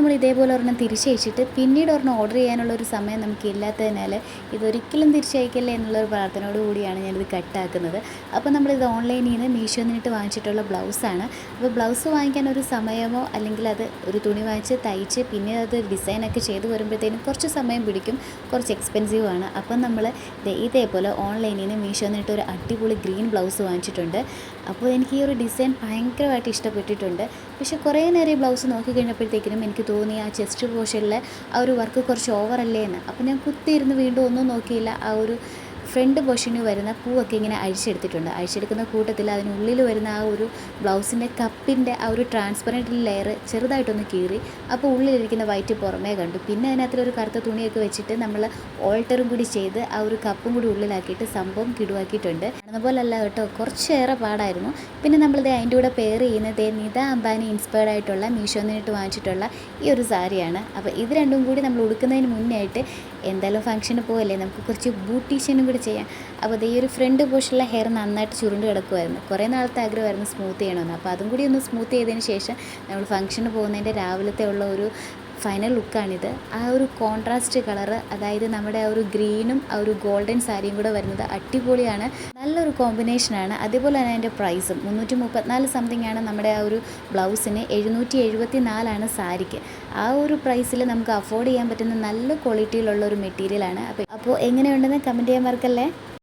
നമ്മൾ ഇതേപോലെ ഒരെണ്ണം തിരിച്ചയച്ചിട്ട് പിന്നീട് ഒരെണ്ണം ഓർഡർ ചെയ്യാനുള്ള ഒരു സമയം നമുക്ക് ഇല്ലാത്തതിനാൽ ഇതൊരിക്കലും തിരിച്ചയക്കല്ലേ എന്നുള്ളൊരു പ്രാർത്ഥനയോട് കൂടിയാണ് ഞാനിത് കട്ടാക്കുന്നത് അപ്പോൾ നമ്മളിത് ഓൺലൈനിൽ നിന്ന് മീഷോയിൽ നിന്നിട്ട് വാങ്ങിച്ചിട്ടുള്ള ബ്ലൗസാണ് അപ്പോൾ ബ്ലൗസ് വാങ്ങിക്കാൻ ഒരു സമയമോ അല്ലെങ്കിൽ അത് ഒരു തുണി വാങ്ങിച്ച് തയ്ച്ച് പിന്നെ അത് ഡിസൈനൊക്കെ ചെയ്ത് വരുമ്പോഴത്തേനും കുറച്ച് സമയം പിടിക്കും. കുറച്ച് എക്സ്പെൻസീവ് ആണ്. അപ്പം നമ്മൾ ഇതേപോലെ ഓൺലൈനിൽ നിന്ന് മീഷോയിൽ നിന്നിട്ട് ഒരു അടിപൊളി ഗ്രീൻ ബ്ലൗസ് വാങ്ങിച്ചിട്ടുണ്ട്. അപ്പോൾ എനിക്ക് ഈ ഒരു ഡിസൈൻ ഭയങ്കരമായിട്ട് ഇഷ്ടപ്പെട്ടിട്ടുണ്ട്. പക്ഷേ കുറേ നേരം ഈ ബ്ലൗസ് നോക്കി കഴിഞ്ഞപ്പോഴത്തേക്കിനും എനിക്ക് തോന്നി ആ ചെസ്റ്റ് പോർഷനിൽ ആ ഒരു വർക്ക് കുറച്ച് ഓവറല്ലേ എന്ന് അപ്പോൾ ഞാൻ കുത്തിയിരുന്ന് വീണ്ടും ഒന്നും നോക്കിയില്ല. ആ ഒരു ഫ്രണ്ട് പോർഷനിൽ വരുന്ന പൂവൊക്കെ ഇങ്ങനെ അഴിച്ചെടുത്തിട്ടുണ്ട്. അഴിച്ചെടുക്കുന്ന കൂട്ടത്തിൽ അതിനുള്ളിൽ വരുന്ന ആ ഒരു ബ്ലൗസിന്റെ കപ്പിന്റെ ആ ഒരു ട്രാൻസ്പെറന്റ് ലെയർ ചെറുതായിട്ടൊന്ന് കീറി അപ്പോൾ ഉള്ളിലിരിക്കുന്ന വൈറ്റ് പുറമേ കണ്ടു. പിന്നെ അതിനകത്തൊരു കറുത്ത തുണിയൊക്കെ വെച്ചിട്ട് നമ്മൾ ഓൾട്ടറും കൂടി ചെയ്ത് ആ ഒരു കപ്പും കൂടി ഉള്ളിലാക്കിയിട്ട് സംഭവം കിടുവാക്കിയിട്ടുണ്ട്. അതുപോലല്ല പോലല്ല കേട്ടോ കുറച്ചേറെ പാടായിരുന്നു. പിന്നെ നമ്മളിത് അതിന്റെ കൂടെ പെയർ ചെയ്യുന്നത് നിത അംബാനി ഇൻസ്പയർഡ് ആയിട്ടുള്ള മീഷോ നിന്നിട്ട് വാങ്ങിച്ചിട്ടുള്ള ഈ ഒരു സാരിയാണ്. അപ്പോൾ ഇത് രണ്ടും കൂടി നമ്മൾ ഉടുക്കുന്നതിന് മുന്നേ ആയിട്ട് എന്തായാലും ഫംഗ്ഷന് പോകല്ലേ നമുക്ക് കുറച്ച് ബ്യൂട്ടീഷ്യനും കൂടി ചെയ്യാം അപ്പോൾ ഈ ഒരു ഫ്രണ്ട് പോഷനുള്ള ഹെയർ നന്നായിട്ട് ചുരുണ്ട് കിടക്കുമായിരുന്നു കുറേ നാളത്തെ ആഗ്രഹമായിരുന്നു സ്മൂത്ത് ചെയ്യണമെന്ന്. അപ്പോൾ അതും കൂടി ഒന്ന് സ്മൂത്ത് ചെയ്തതിന് ശേഷം നമ്മൾ ഫംഗ്ഷന് പോകുന്നതിന്റെ രാവിലത്തെ ഉള്ള ഒരു ഫൈനൽ ലുക്കാണിത് ആ ഒരു കോൺട്രാസ്റ്റ് കളറ് അതായത് നമ്മുടെ ആ ഒരു ഗ്രീനും ആ ഒരു ഗോൾഡൻ സാരിയും കൂടെ വരുന്നത് അടിപൊളിയാണ്. നല്ലൊരു കോമ്പിനേഷനാണ് അതേപോലെ തന്നെ അതിന്റെ പ്രൈസും മുന്നൂറ്റി മുപ്പത്തിനാല് സംതിങ് ആണ് നമ്മുടെ ആ ഒരു ബ്ലൗസിന് എഴുന്നൂറ്റി എഴുപത്തി നാലാണ് സാരിക്ക്. ആ ഒരു പ്രൈസിൽ നമുക്ക് അഫോർഡ് ചെയ്യാൻ പറ്റുന്ന നല്ല ക്വാളിറ്റിയിലുള്ള ഒരു മെറ്റീരിയലാണ് അപ്പോൾ എങ്ങനെയുണ്ടെന്ന് കമന്റ് ചെയ്യാൻ മറക്കല്ലേ?